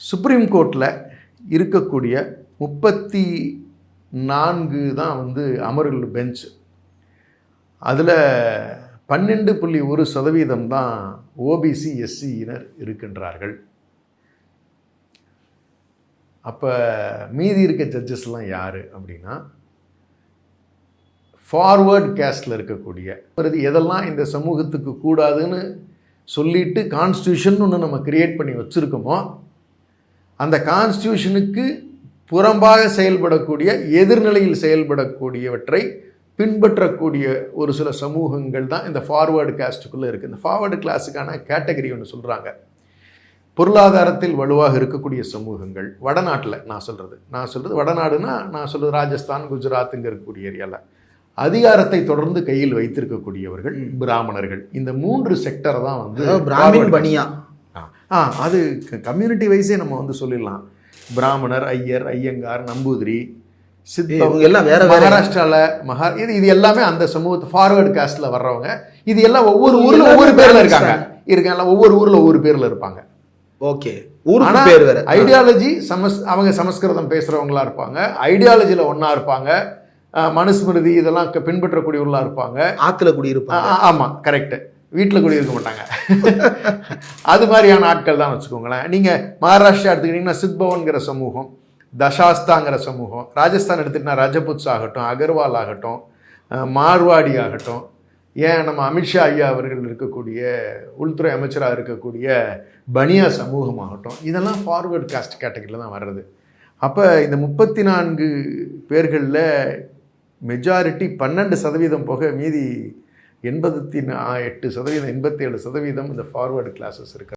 Supreme கோர்ட்டில் இருக்கக்கூடிய முப்பத்தி நான்கு தான் வந்து அமர்கள் பெஞ்ச் அதில் பன்னெண்டு புள்ளி ஒரு சதவீதம் தான் ஓபிசி எஸ்சியினர் இருக்கின்றார்கள். அப்போ மீதி இருக்க ஜட்ஜஸ்லாம் யார் அப்படின்னா ஃபார்வர்ட் கேஸ்டில் இருக்கக்கூடிய பிறகு எதெல்லாம் இந்த சமூகத்துக்கு கூடாதுன்னு சொல்லிட்டு கான்ஸ்டியூஷன் ஒன்று நம்ம கிரியேட் பண்ணி வச்சுருக்கோமோ அந்த கான்ஸ்டியூஷனுக்கு புறம்பாக செயல்படக்கூடிய எதிர்நிலையில் செயல்படக்கூடியவற்றை பின்பற்றக்கூடிய ஒரு சில சமூகங்கள் தான் இந்த ஃபார்வேர்டு காஸ்ட்டுக்குள்ளே இருக்குது இந்த ஃபார்வர்டு கிளாஸுக்கான கேட்டகரி ஒன்று சொல்கிறாங்க பொருளாதாரத்தில் வலுவாக இருக்கக்கூடிய சமூகங்கள் வடநாட்டில் நான் சொல்கிறது நான் சொல்கிறது வடநாடுனா நான் சொல்கிறது ராஜஸ்தான் குஜராத்துங்க இருக்கக்கூடிய ஏரியாவில் அதிகாரத்தை தொடர்ந்து கையில் வைத்திருக்கக்கூடியவர்கள் பிராமணர்கள். இந்த மூன்று செக்டர் தான் வந்து பிராமின் பனியா ஆ, ஆ அது கம்யூனிட்டி வைஸே நம்ம வந்து சொல்லிடலாம். பிராமணர் ஐயர் ஐயங்கார் நம்பூதிரி சித்தம் இவங்க எல்லாம் வேற மகாராஷ்டிரால மகா இது இது எல்லாமே அந்த சமூகத்து ஃபார்வர்டு காஸ்ட்ல வர்றவங்க. இது எல்லாம் ஒவ்வொரு ஊர்ல ஒவ்வொரு பேர்ல இருக்காங்க. இருக்காங்க ஒவ்வொரு ஊர்ல ஒவ்வொரு பேர்ல இருப்பாங்க. ஓகே. ஊருக்கு பேர் வேற. ஐடியாலஜி சமஸ் அவங்க சமஸ்கிருதம் பேசுறவங்களா இருப்பாங்க. ஐடியாலஜில ஒண்ணா இருப்பாங்க. மனுஸ்மிருதி இதெல்லாம் க- பின்பற்றக்கூடியவங்களா இருப்பாங்க. ஆத்துல ஆ, குடியிருப்பாங்க. ஆ, ஆமா கரெக்ட் வீட்டில் கூட இருக்க மாட்டாங்க. அது மாதிரியான ஆட்கள் தான் வச்சுக்கோங்களேன். நீங்கள் மகாராஷ்டிரா எடுத்துக்கிட்டிங்கன்னா சித்பவன்கிற சமூகம் தசாஸ்தாங்கிற சமூகம் ராஜஸ்தான் எடுத்துக்கிட்டா ரஜபுத்ஸ் ஆகட்டும் அகர்வால் ஆகட்டும் மார்வாடி ஆகட்டும் ஏன் நம்ம அமித்ஷா ஐயா அவர்கள் இருக்கக்கூடிய உள்துறை அமைச்சராக இருக்கக்கூடிய பனியா சமூகமாகட்டும் இதெல்லாம் ஃபார்வர்ட் காஸ்ட் கேட்டகரியில் தான் வர்றது. அப்போ இந்த முப்பத்தி நான்கு பேர்களில் மெஜாரிட்டி பன்னெண்டு சதவீதம் போக மீதி எண்பத்தி எட்டு சதவீதம் எண்பத்தேழு சதவீதம் இந்த ஃபார்வர்டு கிளாஸஸ் இருக்கு.